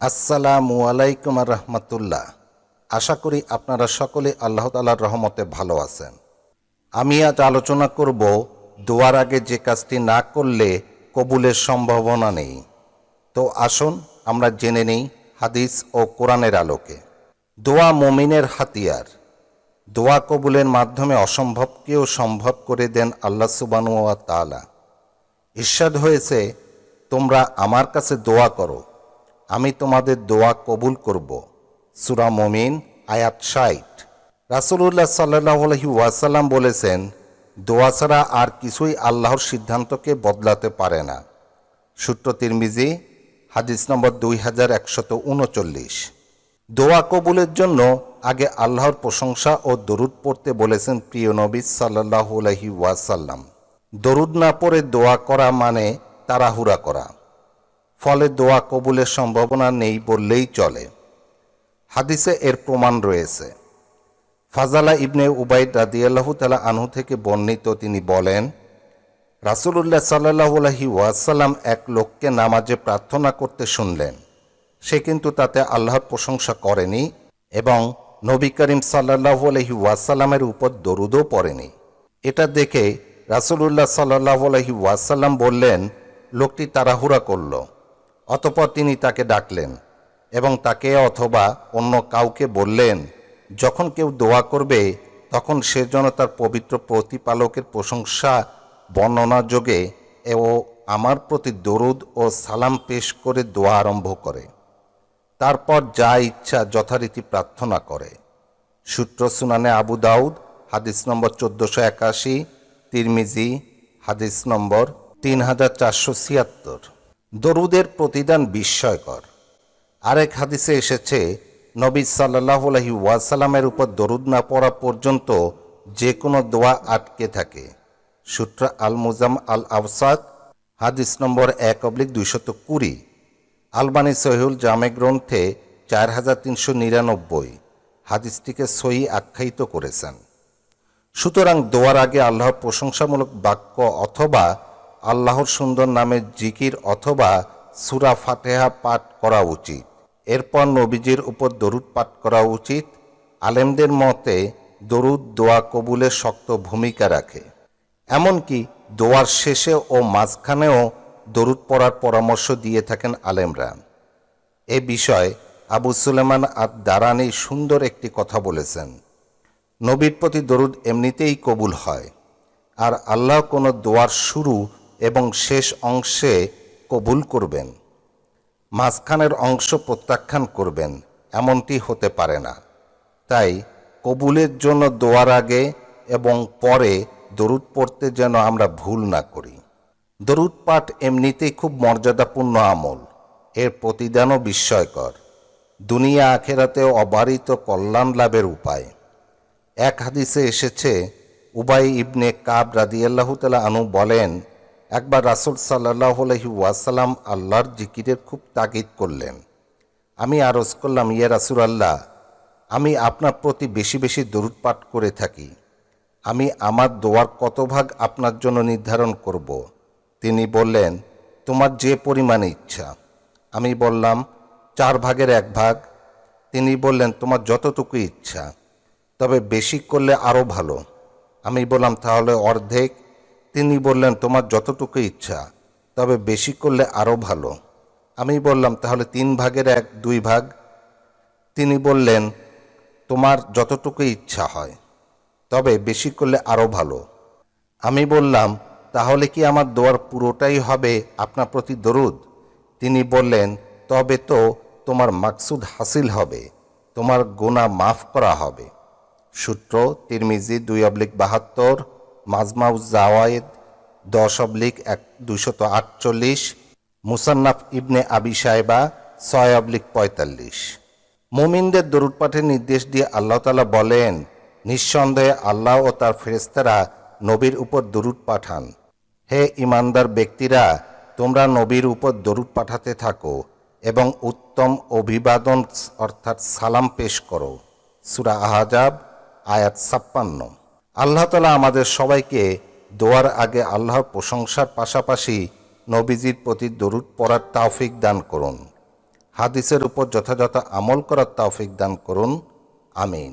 আসসালামু আলাইকুম আর রহমতুল্লাহ। আশা করি আপনারা সকলে আল্লাহ তালার রহমতে ভালো আছেন। আমি আজ আলোচনা করব দোয়ার আগে যে কাজটি না করলে কবুলের সম্ভাবনা নেই। তো আসুন, আমরা জেনে নিই হাদিস ও কোরআনের আলোকে। দোয়া মমিনের হাতিয়ার। দোয়া কবুলের মাধ্যমে অসম্ভবকেও সম্ভব করে দেন আল্লাহ সুবানুয়া তালা ঈর্ষাদ হয়েছে, তোমরা আমার কাছে দোয়া করো। আমি তোমাদের দোয়া কবুল করব। সুরা মমিন, আয়াত ষাট। রাসুলুল্লাহ সাল্লাহ আলহি ওয়াসাল্লাম বলেছেন, দোয়া ছাড়া আর কিছুই আল্লাহর সিদ্ধান্তকে বদলাতে পারে না। সূত্র তিরমিজি, হাদিস নম্বর দুই হাজার একশত উনচল্লিশ। দোয়া কবুলের জন্য আগে আল্লাহর প্রশংসা ও দরুদ পড়তে বলেছেন প্রিয় নবী সাল্লাহ আলহি ওয়াসাল্লাম। দরুদ না পড়ে দোয়া করা মানে তাড়াহুড়া করা। ফলে দোয়া কবুলের সম্ভাবনা নেই বললেই চলে। হাদিসে এর প্রমাণ রয়েছে। ফাজালা ইবনে উবাইদ রাদিয়াল্লাহু তালা আনহু থেকে বর্ণিত তিনি বলেন, রাসুলুল্লাহ সাল্লাহ আলহি ওয়াসাল্লাম এক লোককে নামাজে প্রার্থনা করতে শুনলেন। সে কিন্তু তাতে আল্লাহর প্রশংসা করেনি এবং নবী করিম সাল্লাহ আলহি ওয়াসাল্লামের উপর দরুদও পড়েনি। এটা দেখে রাসুলুল্লাহ সাল্লাহ আলহি ওয়াসাল্লাম বললেন, লোকটি তাড়াহুড়া করল। অতপর তিনি তাকে ডাকলেন এবং তাকে অথবা অন্য কাউকে বললেন, যখন কেউ দোয়া করবে, তখন সে যেন তার পবিত্র প্রতিপালকের প্রশংসা, বর্ণনা যোগে ও আমার প্রতি দরুদ ও সালাম পেশ করে দোয়া আরম্ভ করে। তারপর যা ইচ্ছা যথারীতি প্রার্থনা করে। সূত্র সুনানে আবু দাউদ, হাদিস নম্বর চোদ্দোশো একাশি, তিরমিজি, হাদিস নম্বর তিন হাজার চারশো ছিয়াত্তর। দরুদের প্রতিদান বিস্ময়কর। আরেক হাদিসে এসেছে, নবী সাল্লাহ আলহি ওয়াসালামের উপর দরুদ না পড়া পর্যন্ত যে কোনো দোয়া আটকে থাকে। সূত্র আল মুজাম আল আওসাদ হাদিস নম্বর এক অব্লিক দুইশত কুড়ি। আলবানি সহিউল জামে গ্রন্থে চার হাজার তিনশো নিরানব্বই। হাদিসটিকে সহি আখ্যায়িত করেছেন। সুতরাং দোয়ার আগে আল্লাহর প্রশংসামূলক বাক্য অথবা আল্লাহর সুন্দর নামের জিকির অথবা সুরা ফাতেহা পাঠ করা উচিত। এরপর নবীজির উপর দরুদ পাঠ করা উচিত। আলেমদের মতে দরুদ দোয়া কবুলের শক্ত ভূমিকা রাখে। এমনকি দোয়ার শেষে ও মাঝখানেও দরুদ পড়ার পরামর্শ দিয়ে থাকেন আলেমরা। এ বিষয়ে আবু সুলেমান আদ দারানি সুন্দর একটি কথা বলেছেন। নবীর প্রতি দরুদ এমনিতেই কবুল হয়। আর আল্লাহ কোনো দোয়ার শুরু এবং শেষ অংশে কবুল করবেন। মাঝখানের অংশ প্রত্যাখ্যান করবেন, এমনটি হতে পারে না। তাই কবুলের জন্য দোয়ার আগে এবং পরে দরুদ পড়তে যেন আমরা ভুল না করি। দরুদ পাঠ এমনিতেই খুব মর্যাদাপূর্ণ আমল। এর প্রতিদানও বিস্ময়কর। দুনিয়া আখেরাতেও অবারিত কল্যাণ লাভের উপায়। এক হাদিসে এসেছে, উবাই ইবনে কাব রাদিয়াল্লাহ তালা আনু বলেন একবার রাসুল সাল্লাহ আলহি ওয়াসালাম আল্লাহর জিকিরের খুব তাগিদ করলেন। আমি আরজ করলাম, ইয়া রাসুল আল্লাহ আমি আপনার প্রতি বেশি বেশি দরুদ পাঠ করে থাকি। আমি আমার দোয়ার কত ভাগ আপনার জন্য নির্ধারণ করব? তিনি বললেন, তোমার যে পরিমাণে ইচ্ছা। আমি বললাম, চার ভাগের এক ভাগ। তিনি বললেন, তোমার যতটুকু ইচ্ছা, তবে বেশি করলে আরও ভালো। আমি বললাম, তাহলে অর্ধেক তিনি বললেন, তোমার যতটুকু ইচ্ছা, তবে বেশি করলে আরও ভালো। আমি বললাম, তাহলে তিন ভাগের এক, দুই ভাগ? তিনি বললেন, তোমার যতটুকু ইচ্ছা হয়, তবে বেশি করলে আরও ভালো। আমি বললাম, তাহলে কি আমার দোয়ার পুরোটাই হবে আপনার প্রতি দরুদ? তিনি বললেন, তবে তো তোমার মাকসুদ হাসিল হবে, তোমার গোনা মাফ করা হবে। সূত্র তিরমিজি দুই অবলিক বাহাত্তর মাজমাউজ জাওয়ায়েদ দশ অবলিক এক দুশত আটচল্লিশ, মুসান্নাফ ইবনে আবি সাহেবা ছয় অবলিক পঁয়তাল্লিশ। মুমিনদের দরুদ পাঠের নির্দেশ দিয়ে আল্লাহ তালা বলেন, নিঃসন্দেহে আল্লাহ ও তার ফেরেস্তারা নবীর উপর দরুদ পাঠান। হে ইমানদার ব্যক্তিরা, তোমরা নবীর উপর দরুদ পাঠাতে থাকো এবং উত্তম অভিবাদন, অর্থাৎ সালাম পেশ করো। সুরা আহাজাব, আয়াত ছাপ্পান্ন। আল্লাহ তালা আমাদের সবাইকে দোয়ার আগে আল্লাহর প্রশংসার পাশাপাশি নবীজির প্রতি দরুদ পড়ার তাওফিক দান করুন। হাদিসের উপর যথাযথ আমল করার তাওফিক দান করুন। আমিন।